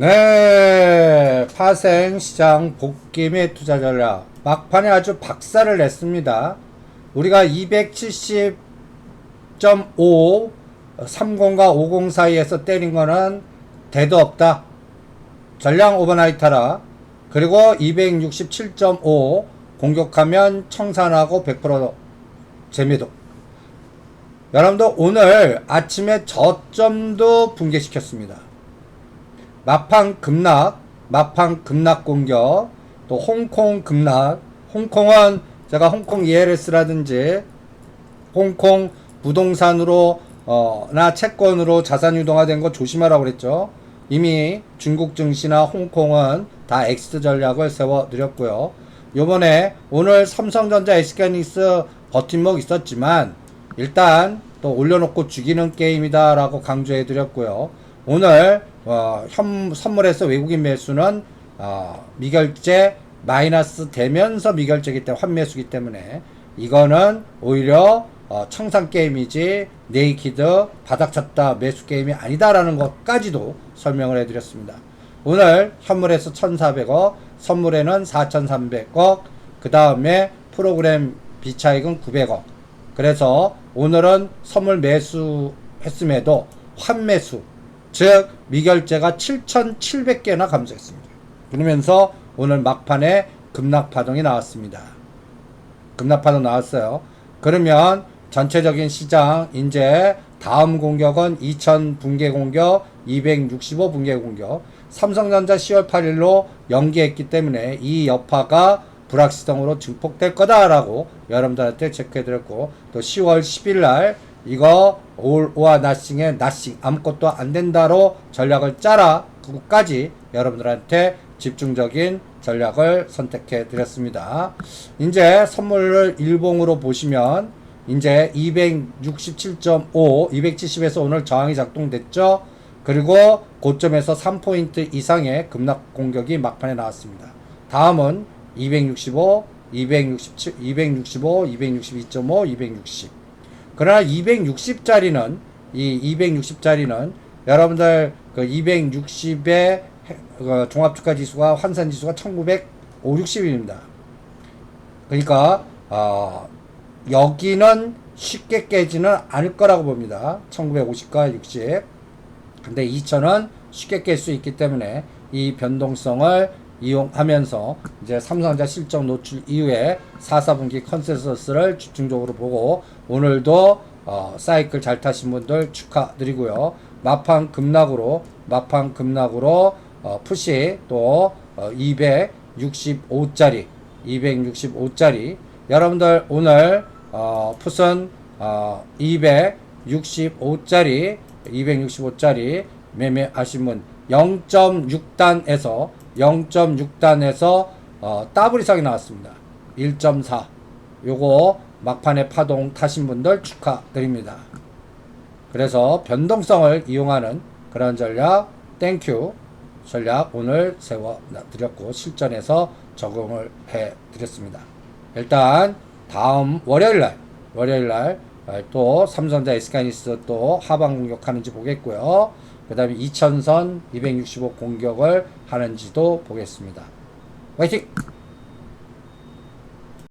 네, 파생 시장 복귀 및 투자 전략 막판에 아주 박살을 냈습니다. 우리가 270.5 30과 50 사이에서 때린 거는 대도 없다. 전량 오버나이트라. 그리고 267.5 공격하면 청산하고 100% 재미도. 여러분들 오늘 아침에 저점도 붕괴시켰습니다. 마판 급락, 마판 급락 공격, 또 홍콩 급락. 홍콩은 제가 홍콩 ELS라든지 홍콩 부동산으로 어, 나 채권으로 자산 유동화된 거 조심하라고 그랬죠. 이미 중국 증시나 홍콩은 다 엑스 전략을 세워 드렸고요. 요번에 오늘 삼성전자 SK하이닉스 버팀목 있었지만 일단 또 올려놓고 죽이는 게임이다라고 강조해 드렸고요. 오늘 어, 현, 선물에서 외국인 매수는 어, 미결제 마이너스 되면서 미결제기 때문에 환매수기 때문에 이거는 오히려 어, 청산 게임이지 네이키드 바닥 쳤다 매수 게임이 아니다라는 것까지도 설명을 해드렸습니다. 오늘 현물에서 1,400억, 선물에는 4,300억, 그 다음에 프로그램 비차익은 900억. 그래서 오늘은 선물 매수했음에도 환매수, 즉 미결제가 7,700개나 감소했습니다. 그러면서 오늘 막판에 급락 파동이 나왔습니다. 급락 파동 나왔어요. 그러면 전체적인 시장 이제 다음 공격은 2000 붕괴 공격, 265 붕괴 공격. 삼성전자 10월 8일로 연기했기 때문에 이 여파가 불확실성으로 증폭될 거다라고 여러분들한테 체크해드렸고 또 10월 10일 날 이거 올와 나싱의 나싱 아무것도 안 된다로 전략을 짜라 그거까지 여러분들한테 집중적인 전략을 선택해 드렸습니다. 이제 선물을 일봉으로 보시면 이제 267.5, 270에서 오늘 저항이 작동됐죠. 그리고 고점에서 3포인트 이상의 급락 공격이 막판에 나왔습니다. 다음은 265, 267, 265, 262.5, 260. 그러나 260짜리는 이 260짜리는 여러분들 그 260의 그 종합주가 지수가 환산 지수가 1950입니다. 그러니까 어, 여기는 쉽게 깨지는 않을 거라고 봅니다. 1950과 60. 근데 2000은 쉽게 깰 수 있기 때문에 이 변동성을 이용하면서 이제 삼성전자 실적 노출 이후에 4, 4분기 컨센서스를 집중적으로 보고 오늘도 어, 사이클 잘 타신 분들 축하드리고요. 마판 급락으로 마판 급락으로 어, 푸시 또 어, 265짜리 265짜리 여러분들 오늘 어, 풋은 어, 265짜리 265짜리 매매하신 분 0.6단에서 0.6단에서 어, 더블 이상이 나왔습니다. 1.4 요거 막판에 파동 타신 분들 축하드립니다. 그래서 변동성을 이용하는 그런 전략 땡큐 전략 오늘 세워 드렸고 실전에서 적용을 해 드렸습니다. 일단 다음 월요일 날 월요일 날 또 삼성전자 SK하이닉스 또 하방 공격하는지 보겠고요. 그 다음에 2000선 265 공격을 하는지도 보겠습니다. 화이팅!